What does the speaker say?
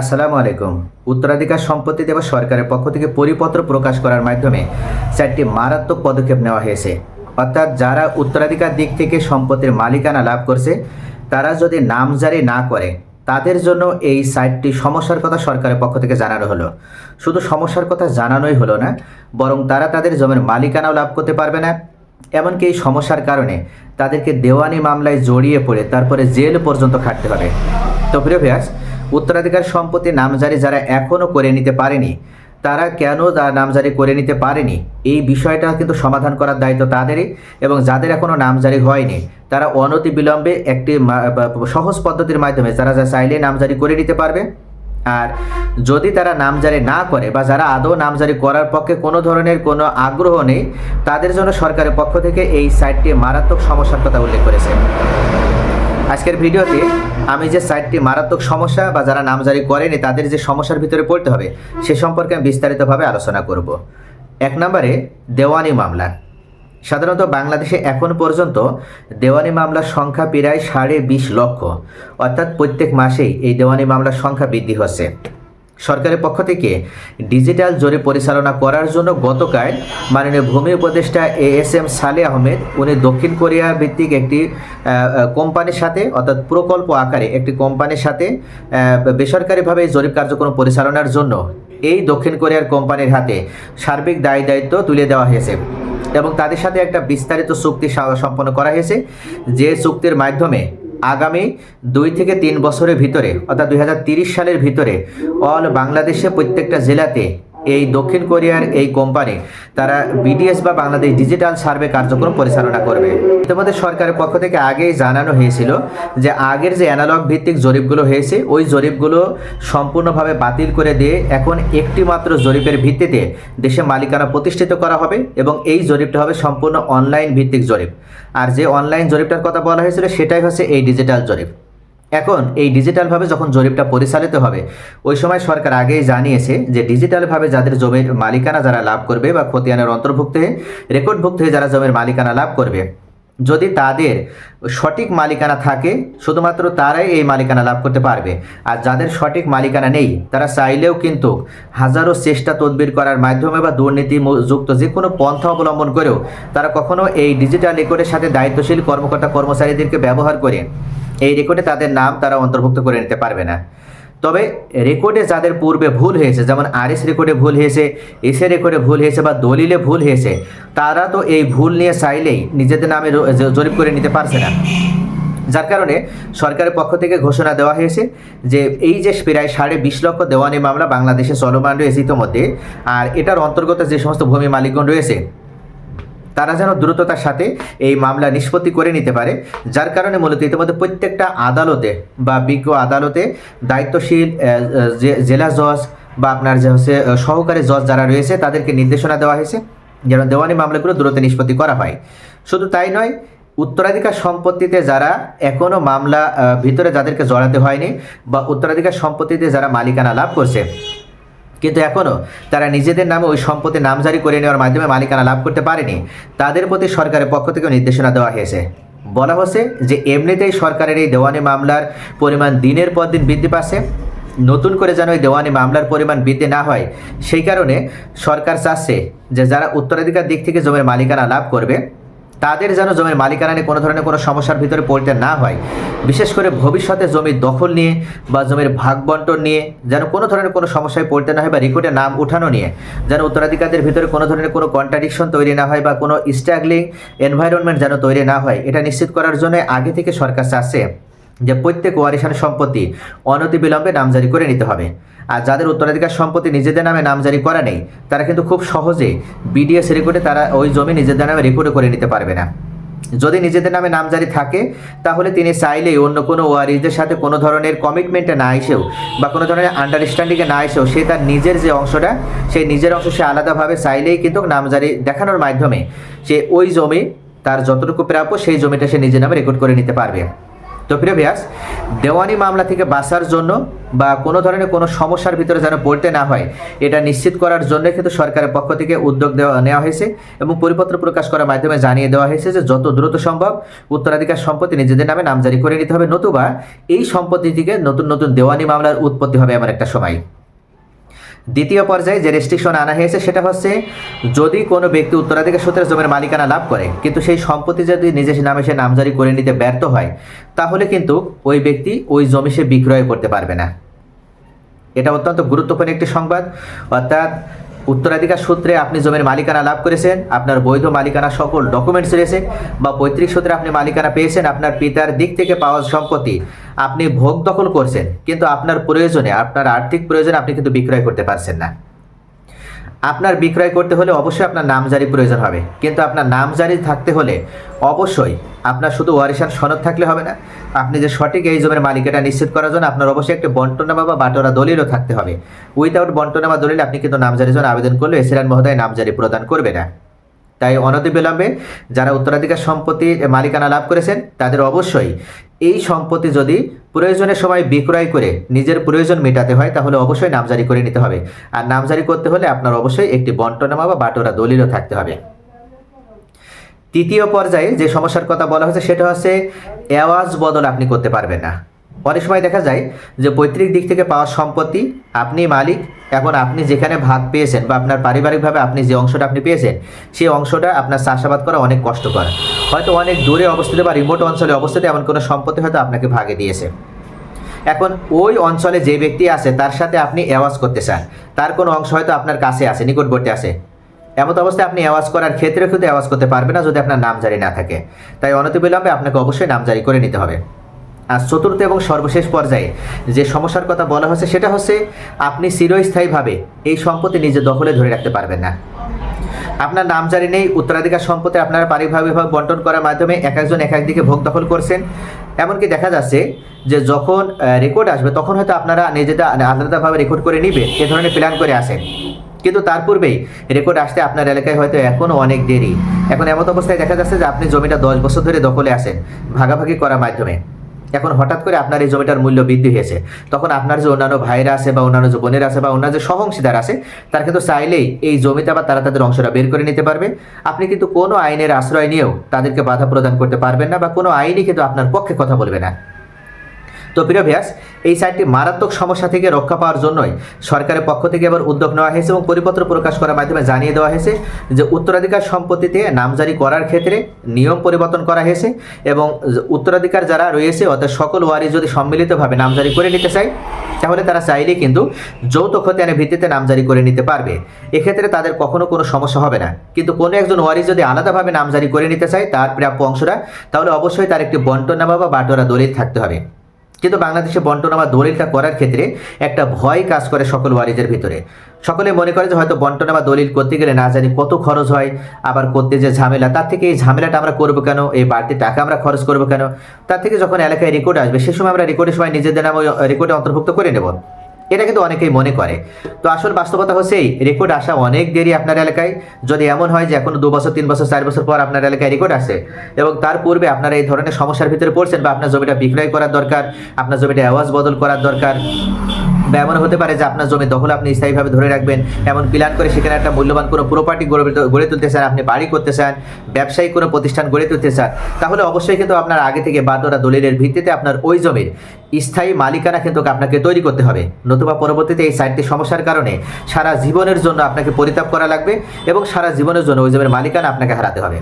আসসালামু আলাইকুম। উত্তরাধিকার সম্পত্তি দেওয়া সরকারের পক্ষ থেকে পরিপত্র প্রকাশ করার মাধ্যমে চারটি মারাত্মক পদক্ষেপ নেওয়া হয়েছে। অর্থাৎ যারা উত্তরাধিকার দিক থেকে সম্পত্তির মালিকানা লাভ করছে, তারা যদি নামজারি না করে, তাদের জন্য এই সাইটটি সমস্যার কথা সরকারের পক্ষ থেকে জানানো হলো। শুধু সমস্যার কথা জানানোই হলো না, বরং তারা তাদের জমির মালিকানাও লাভ করতে পারবে না। এমনকি এই সমস্যার কারণে তাদেরকে দেওয়ানি মামলায় জড়িয়ে পড়ে তারপরে জেল পর্যন্ত খাটতে হবে। তো প্রিয় উত্তরাধিকার সম্পত্তি নামজারি যারা এখনও করে নিতে পারেনি, তারা কেন নামজারি করে নিতে পারেনি? এই বিষয়টা কিন্তু সমাধান করার দায়িত্ব তাদেরই এবং যাদের এখনও নামজারি হয়নি, তারা অনতি বিলম্বে একটি সহজ পদ্ধতির মাধ্যমে তারা যা চাইলে নামজারি করে নিতে পারবে। আর যদি তারা নামজারি না করে বা যারা আদৌ নামজারি করার পক্ষে কোনো ধরনের কোনো আগ্রহ নেই, তাদের জন্য সরকারের পক্ষ থেকে এই সাইটটি মারাত্মক সমস্যার কথা উল্লেখ করেছে। আজকের ভিডিওতে আমি যে সাইটটি মারাত্মক সমস্যা বা যারা নামজারি করেনি, তাদের যে সমস্যার ভিতরে পড়তে হবে, সে সম্পর্কে আমি বিস্তারিতভাবে আলোচনা করব। এক নম্বরে, দেওয়ানি মামলা। সাধারণত বাংলাদেশে এখন পর্যন্ত দেওয়ানি মামলার সংখ্যা প্রায় সাড়ে বিশ লক্ষ। অর্থাৎ প্রত্যেক মাসেই এই দেওয়ানি মামলার সংখ্যা বৃদ্ধি হচ্ছে। সরকারের পক্ষ থেকে ডিজিটাল জরিপ পরিচালনা করার জন্য গতকাল মাননীয় ভূমি উপদেষ্টা এ এস এম সালে আহমেদ, উনি দক্ষিণ কোরিয়া ভিত্তিক একটি কোম্পানির সাথে, অর্থাৎ প্রকল্প আকারে একটি কোম্পানির সাথে বেসরকারিভাবে জরিপ কার্যক্রম পরিচালনার জন্য এই দক্ষিণ কোরিয়ার কোম্পানির হাতে সার্বিক দায় দায়িত্ব তুলে দেওয়া হয়েছে এবং তাদের সাথে একটা বিস্তারিত চুক্তি সম্পন্ন করা হয়েছে। যে চুক্তির মাধ্যমে আগামী দুই থেকে তিন বছরের ভিতরে অর্থাৎ দুই সালের ভিতরে অল বাংলাদেশে প্রত্যেকটা জেলাতে এই দক্ষিণ কোরিয়ার এই কোম্পানি, তারা বিডিএস বা বাংলাদেশ ডিজিটাল সার্ভে কার্যক্রম পরিচালনা করবে। ইতিমধ্যে সরকারের পক্ষ থেকে আগেই জানানো হয়েছিল যে আগের যে অ্যানালগ ভিত্তিক জরিপগুলো হয়েছে, ওই জরিপগুলো সম্পূর্ণভাবে বাতিল করে দিয়ে এখন একটি মাত্র জরিপের ভিত্তিতে দেশে মালিকানা প্রতিষ্ঠিত করা হবে এবং এই জরিপটা হবে সম্পূর্ণ অনলাইন ভিত্তিক জরিপ। আর যে অনলাইন জরিপটার কথা বলা হয়েছিল, সেটাই হচ্ছে এই ডিজিটাল জরিপ। এখন এই ডিজিটালভাবে যখন জরিপটা পরিচালিত হবে, ওই সময় সরকার আগেই জানিয়েছে যে ডিজিটালভাবে যাদের জমির মালিকানা যারা লাভ করবে বা খতিয়ানের অন্তর্ভুক্ত হয়ে, রেকর্ডভুক্ত হয়ে যারা জমির মালিকানা লাভ করবে, যদি তাদের সঠিক মালিকানা থাকে, শুধুমাত্র তারাই এই মালিকানা লাভ করতে পারবে। আর যাদের সঠিক মালিকানা নেই, তারা চাইলেও কিন্তু হাজারো চেষ্টা তদবির করার মাধ্যমে বা দুর্নীতি যুক্ত যে কোনো পন্থা অবলম্বন করেও, তারা কখনো এই ডিজিটাল রেকর্ডের সাথে দায়িত্বশীল কর্মকর্তা কর্মচারীদেরকে ব্যবহার করে এই রেকর্ডে তাদের নাম তারা অন্তর্ভুক্ত করে নিতে পারবে না। তবে রেকর্ডে যাদের পূর্বে ভুল হয়েছে, যেমন আরএস রেকর্ডে ভুল হয়েছে এসে রেকর্ডে ভুল হয়েছে বা দলিলে ভুল হয়েছে, তারা তো এই ভুল নিয়ে চাইলেই নিজেদের নামে জরিপ করে নিতে পারছে না। যার কারণে সরকারের পক্ষ থেকে ঘোষণা দেওয়া হয়েছে যে এই যে প্রায় সাড়ে বিশ লক্ষ দেওয়ানি মামলা বাংলাদেশে চলমান রয়েছে ইতিমধ্যে, আর এটার অন্তর্গত যে সমস্ত ভূমি মালিকগণ রয়েছে তারা যেন দ্রুততার সাথে এই মামলা নিষ্পত্তি করে নিতে পারে, যার কারণে মূলত ইতিমধ্যে প্রত্যেকটা আদালতে বা বিজ্ঞ আদালতে দায়িত্বশীল জেলা জজ বা আপনার যে হচ্ছে সহকারী জজ যারা রয়েছে তাদেরকে নির্দেশনা দেওয়া হয়েছে, যেন দেওয়ানি মামলাগুলো দ্রুত নিষ্পত্তি করা হয়। শুধু তাই নয়, উত্তরাধিকার সম্পত্তিতে যারা এখনও মামলা ভিতরে যাদেরকে জড়াতে হয়নি বা উত্তরাধিকার সম্পত্তিতে যারা মালিকানা লাভ করছে কিন্তু এখনও তারা নিজেদের নামে ওই সম্পত্তি নামজারি করে নেওয়ার মাধ্যমে মালিকানা লাভ করতে পারেনি। তাদের প্রতি সরকারের পক্ষ থেকে নির্দেশনা দেওয়া হয়েছে। বলা হচ্ছে যে, এমনিতেই সরকারের এই দেওয়ানি মামলার পরিমাণ দিনের পর দিন বৃদ্ধি পাচ্ছে। নতুন করে যেন এই দেওয়ানি মামলার পরিমাণ বৃদ্ধি না হয়, সেই কারণে সরকার চাচ্ছে যে, যারা উত্তরাধিকার দিক থেকে জমির মালিকানা লাভ করবে তাদের যেন জমির মালিকানা নিয়ে কোনো ধরনের কোনো সমস্যার ভিতরে পড়তে না হয়। বিশেষ করে ভবিষ্যতে জমির দখল নিয়ে বা জমির ভাগ বন্টন নিয়ে যেন কোনো ধরনের কোনো সমস্যায় পড়তে না হয় বা রেকর্ডে নাম উঠানো নিয়ে যেন উত্তরাধিকারদের ভিতরে কোনো ধরনের কোনো কন্ট্রাডিকশন তৈরি না হয় বা কোনো স্ট্রাগলিং এনভায়রনমেন্ট যেন তৈরি না হয়, এটা নিশ্চিত করার জন্য আগে থেকে সরকার চাচ্ছে। যে প্রত্যেক ওয়ারিশানের সম্পত্তি অনতিবিলম্বে নামজারি করে নিতে হবে। আর যাদের উত্তরাধিকার সম্পত্তি নিজেদের নামে নামজারি করা নেই, তারা কিন্তু খুব সহজে বিডিএস রেকর্ডে তারা ওই জমি নিজেদের নামে রেকর্ড করে নিতে পারবে না। যদি নিজেদের নামে নামজারি থাকে, তাহলে তিনি চাইলেই অন্য কোনো ওয়ারিসদের সাথে কোনো ধরনের কমিটমেন্টে না এসেও বা কোনো ধরনের আন্ডারস্ট্যান্ডিংয়ে না এসেও সে তার নিজের যে অংশটা, সেই নিজের অংশ সে আলাদাভাবে চাইলেই কিন্তু নামজারি দেখানোর মাধ্যমে সে ওই জমি তার যতটুকু প্রাপ্য সেই জমিটা সে নিজের নামে রেকর্ড করে নিতে পারবে। তো প্রিয় ভিয়াস দেওয়ানি মামলা থেকে বাঁচার জন্য বা কোনো ধরনের কোনো সমস্যার ভিতরে যেন পড়তে না হয়, এটা নিশ্চিত করার জন্য কিন্তু সরকারের পক্ষ থেকে উদ্যোগ দেওয়া নেওয়া হয়েছে এবং পরিপত্র প্রকাশ করার মাধ্যমে জানিয়ে দেওয়া হয়েছে যে যত দ্রুত সম্ভব উত্তরাধিকার সম্পত্তি নিজেদের নামে নামজারি করে নিতে হবে। নতুবা এই সম্পত্তি থেকে নতুন নতুন দেওয়ানি মামলার উৎপত্তি হবে এমন একটা সময়। দ্বিতীয় পর্যায়ে যে রেস্ট্রিকশন আনা হয়েছে সেটা হচ্ছে, যদি কোনো ব্যক্তি উত্তরাধিকার সূত্রে জমির মালিকানা লাভ করে, কিন্তু সেই সম্পত্তি যদি নিজের নামে সে নামজারি করে নিতে ব্যর্থ হয়, তাহলে কিন্তু ওই ব্যক্তি ওই জমি সে বিক্রয় করতে পারবে না। এটা অত্যন্ত গুরুত্বপূর্ণ একটি সংবাদ, অর্থাৎ উত্তরাধিকার সূত্রে আপনি জমির মালিকানা লাভ করেছেন, আপনার বৈধ মালিকানা সকল ডকুমেন্টস রয়েছে বা পৈতৃক সূত্রে আপনি মালিকানা পেয়েছেন, আপনার পিতার দিক থেকে পাওয়া সম্পত্তি আপনি ভোগ দখল করছেন, কিন্তু আপনার প্রয়োজনে, আপনার আর্থিক প্রয়োজনে আপনি কিন্তু বিক্রয় করতে পারছেন না। আপনার বিক্রয় করতে হলে অবশ্যই আপনার নামজারি প্রয়োজন হবে। কিন্তু আপনার নামজারি থাকতে হলে অবশ্যই আপনার শুধু ওয়ারিশান সনদ থাকলে হবে না। আপনি যে সঠিক এই জমির মালিক এটা নিশ্চিত করার জন্য আপনার অবশ্যই একটি বন্টনামা বা বাটোরা দলিলও থাকতে হবে। উইথাউট বন্টনামা দলিল আপনি কিন্তু নামজারির জন্য আবেদন করলে এসিরান মহোদয় নামজারি প্রদান করবে না। তাই অনতিবিলম্বে যারা উত্তরাধিকার সম্পত্তি মালিকানা লাভ করেছেন, তাদের অবশ্যই এই সম্পত্তি যদি প্রয়োজনের সময় বিক্রয় করে নিজের প্রয়োজন মেটাতে হয়, তাহলে অবশ্যই নামজারি করে নিতে হবে। আর নামজারি করতে হলে আপনার অবশ্যই একটি বন্টনামা বা বাটোরা দলিলও থাকতে হবে। তৃতীয় পর্যায়ে যে সমস্যার কথা বলা হয়েছে, সেটা হচ্ছে অ্যাওয়াজ বদল আপনি করতে পারবেন না। অনেক সময় দেখা যায় যে পৈতৃক দিক থেকে পাওয়া সম্পত্তি আপনি মালিক, এখন আপনি যেখানে ভাগ পেয়েছেন বা আপনার পারিবারিকভাবে আপনি যে অংশটা আপনি পেয়েছেন, সেই অংশটা আপনার চাষাবাদ করা অনেক কষ্টকর। হয়তো অনেক দূরে অবস্থিত বা রিমোট অঞ্চলে অবস্থিত এমন কোনো সম্পত্তি হয়তো আপনাকে ভাগে দিয়েছে। এখন ওই অঞ্চলে যে ব্যক্তি আছে, তার সাথে আপনি অ্যাওয়াজ করতে চান। তার কোনো অংশ হয়তো আপনার কাছে আছে, নিকটবর্তী আছে। এমত অবস্থায় আপনি অ্যাওয়াজ করার ক্ষেত্রে কিন্তু অ্যাওয়াজ করতে পারবেন না যদি আপনার নাম জারি না থাকে। তাই অনতিবিলম্বে আপনাকে অবশ্যই নাম জারি করে নিতে হবে। আর চতুর্থ এবং সর্বশেষ পর্যায়ে যে সমস্যার কথা বলা হচ্ছে সেটা হচ্ছে আপনি চিরস্থায়ীভাবে এই সম্পত্তি নিজের দখলে ধরে রাখতে পারবেন না। আপনার নাম জারি নেই, উত্তরাধিকার সম্পত্তি আপনারা পারিবারিকভাবে বন্টন করার মাধ্যমে এক একজন এক একদিকে ভোগ দখল করছেন। এমনকি দেখা যাচ্ছে যে যখন রেকর্ড আসবে, তখন হয়তো আপনারা নিজেদের আলাদাভাবে রেকর্ড করে নেবেন এ ধরনের প্ল্যান করে আসেন। কিন্তু তার পূর্বেই রেকর্ড আসতে আপনার এলাকায় হয়তো এখনও অনেক দেরি। এখন এমন অবস্থায় দেখা যাচ্ছে যে আপনি জমিটা দশ বছর ধরে দখলে আসেন ভাগাভাগি করার মাধ্যমে। এখন হঠাৎ করে আপনার এই জমিটার মূল্য বৃদ্ধি হয়েছে। তখন আপনার যে অন্যান্য ভাইরা আছে বা অন্যান্য যে বোনেরা আছে বা অন্যান্য যে সহংশীদার আছে, তারা কিন্তু চাইলেই এই জমিতে বা তারা তাদের অংশটা বের করে নিতে পারবে। আপনি কিন্তু কোনো আইনের আশ্রয় নিয়েও তাদেরকে বাধা প্রদান করতে পারবেন না বা কোনো আইনই কিন্তু আপনার পক্ষে কথা বলবে না। তো প্রিয় ভিয়াস এই সাইটটি মারাত্মক সমস্যা থেকে রক্ষা পাওয়ার জন্যই সরকারের পক্ষ থেকে এবার উদ্যোগ নেওয়া হয়েছে এবং পরিপত্র প্রকাশ করার মাধ্যমে জানিয়ে দেওয়া হয়েছে যে উত্তরাধিকার সম্পত্তিতে নামজারি করার ক্ষেত্রে নিয়ম পরিবর্তন করা হয়েছে এবং উত্তরাধিকার যারা রয়েছে, অর্থাৎ সকল ওয়ারি যদি সম্মিলিতভাবে নামজারি করে নিতে চায়, তাহলে তারা চাইলেই কিন্তু যৌথ খতিয়ানের ভিত্তিতে নামজারি করে নিতে পারবে। এক্ষেত্রে তাদের কখনো কোনো সমস্যা হবে না। কিন্তু কোনো একজন ওয়ারি যদি আলাদাভাবে নামজারি করে নিতে চায়, তার প্রাপ্য অংশটা তাহলে অবশ্যই তার একটি বন্টনামা বা বাটোরা দলিল থাকতে হবে। কিন্তু বাংলাদেশে বন্টনামা দলিলটা করার ক্ষেত্রে একটা ভয় কাজ করে সকল ওয়ারিজের ভিতরে। সকলে মনে করে যে হয়তো বন্টনামা দলিল করতে গেলে না জানি কত খরচ হয়, আবার করতে যে ঝামেলা, তার থেকে এই ঝামেলাটা আমরা করব কেন? এই বাড়তি টাকা আমরা খরচ করব কেন? তার থেকে যখন এলাকায় রেকর্ড আসবে, সে সময় আমরা রেকর্ডের সময় নিজেদের নাম ওই রেকর্ডে অন্তর্ভুক্ত করে নেব। এটা কিন্তু অনেকেই মনে করে। তো আসল বাস্তবতা হচ্ছে এই রেকর্ড আসা অনেক দেরি আপনার এলাকায়। যদি এমন হয় যে এখন দু বছর, তিন বছর, চার বছর পর আপনার এলাকায় রেকর্ড আসে, এবং তার পূর্বে আপনারা এই ধরনের সমস্যার ভিতরে পড়ছেন বা আপনার জমিটা বিক্রয় করার দরকার, আপনার জমিটা আওয়াজ বদল করার দরকার এমন হতে পারে যে আপনার জমি দখল আপনি স্থায়ীভাবে ধরে রাখবেন, এমন প্ল্যান করে সেখানে একটা মূল্যবান কোনো প্রপার্টি গড়ে তুলতে চান, আপনি বাড়ি করতে চান, ব্যবসায়িক কোনো প্রতিষ্ঠান গড়ে তুলতে চান, তাহলে অবশ্যই কিন্তু আপনার আগে থেকে বাদরা দলিলের ভিত্তিতে আপনার ওই জমির স্থায়ী মালিকানা কিন্তু আপনাকে তৈরি করতে হবে। নতুবা পরবর্তীতে এই সাইটটি সমস্যার কারণে সারা জীবনের জন্য আপনাকে পরিতাপ করা লাগবে এবং সারা জীবনের জন্য ওই জমির মালিকানা আপনাকে হারাতে হবে।